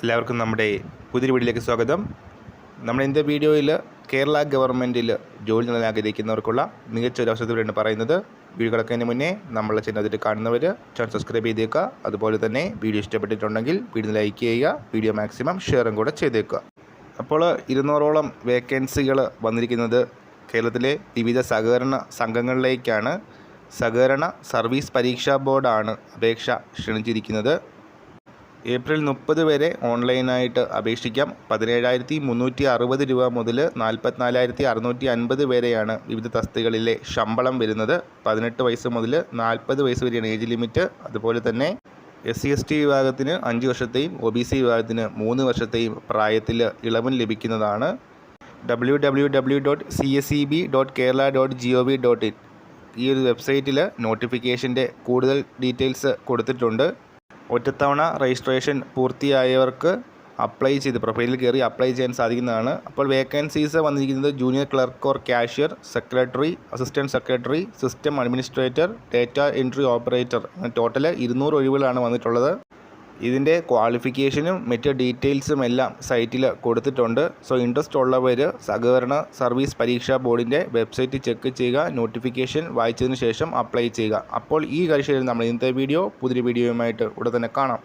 എല്ലാവർക്കും നമ്മുടെ പുതിയൊരു വീഡിയോയിലേക്ക് സ്വാഗതം. നമ്മൾ ഇന്നത്തെ വീഡിയോയിൽ കേരള ഗവൺമെന്റിൽ ജോലി നൽകാൻ ആഗ്രഹിക്കുന്നവർക്കുള്ള മികച്ച ഒരു അവസരത്തിലാണ് പറയുന്നത്. വീഡിയോ കിടക്കുന്നതിന് മുന്നേ നമ്മളെ ചാനൽ കാണുന്നവർ ചാനൽ സബ്സ്ക്രൈബ് ചെയ്തേക്കുക. അതുപോലെ തന്നെ വീഡിയോ ഇഷ്ടപ്പെട്ടിട്ടുണ്ടെങ്കിൽ വീഡിയോ ലൈക്ക് ചെയ്യുക വീഡിയോ മാക്സിമം ഷെയറും കൂടെ ചെയ്തേക്കുക. അപ്പോൾ ഇരുന്നൂറോളം വേക്കൻസികൾ വന്നിരിക്കുന്നത് കേരളത്തിലെ വിവിധ സഹകരണ സംഘങ്ങളിലേക്കാണ്. സഹകരണ സർവീസ് പരീക്ഷാ ബോർഡാണ് അപേക്ഷ ക്ഷണിച്ചിരിക്കുന്നത്. ഏപ്രിൽ മുപ്പത് വരെ ഓൺലൈനായിട്ട് അപേക്ഷിക്കാം. പതിനേഴായിരത്തി മുന്നൂറ്റി അറുപത് രൂപ മുതൽ നാൽപ്പത്തിനാലായിരത്തി അറുന്നൂറ്റി അൻപത് വരെയാണ് വിവിധ തസ്തികളിലെ ശമ്പളം വരുന്നത്. പതിനെട്ട് വയസ്സ് മുതൽ നാൽപ്പത് വയസ്സ് വരെയാണ് ഏജ് ലിമിറ്റ്. അതുപോലെ തന്നെ എസ് സി എസ് ടി വിഭാഗത്തിന് അഞ്ച് വർഷത്തെയും ഒ ബി സി വിഭാഗത്തിന് മൂന്ന് വർഷത്തെയും പ്രായത്തിൽ ഇളവും ലഭിക്കുന്നതാണ്. W W W dot C S E B dot Kerala dot G O V dot in ഈ ഒരു വെബ്സൈറ്റിൽ നോട്ടിഫിക്കേഷന്റെ കൂടുതൽ ഡീറ്റെയിൽസ് കൊടുത്തിട്ടുണ്ട്. ഒറ്റത്തവണ രജിസ്ട്രേഷൻ പൂർത്തിയായവർക്ക് അപ്ലൈ ചെയ്ത് പ്രൊഫൈലിൽ കയറി അപ്ലൈ ചെയ്യാൻ സാധിക്കുന്നതാണ്. അപ്പോൾ വേക്കൻസീസ് വന്നിരിക്കുന്നത് junior clerk or cashier secretary assistant secretary system administrator data entry operator total ഇരുന്നൂറ് ഒഴിവുകളാണ് വന്നിട്ടുള്ളത്. ഇതിന്റെ ക്വാളിഫിക്കേഷനും മറ്റ് ഡീറ്റെയിൽസും എല്ലാം സൈറ്റിൽ കൊടുത്തിട്ടുണ്ട്. സോ ഇൻട്രസ്റ്റ് ഉള്ളവർ സഹകരണ സർവീസ് പരീക്ഷാ ബോർഡിന്റെ വെബ്സൈറ്റ് ചെക്ക് ചെയ്യുക നോട്ടിഫിക്കേഷൻ വായിച്ചതിന് ശേഷം അപ്ലൈ ചെയ്യുക. അപ്പോൾ ഈ കാഴ്ചയിൽ നമ്മൾ ഇന്നത്തെ വീഡിയോ പുതിയ വീഡിയോയുമായിട്ട് ഉടൻ തന്നെ കാണാം.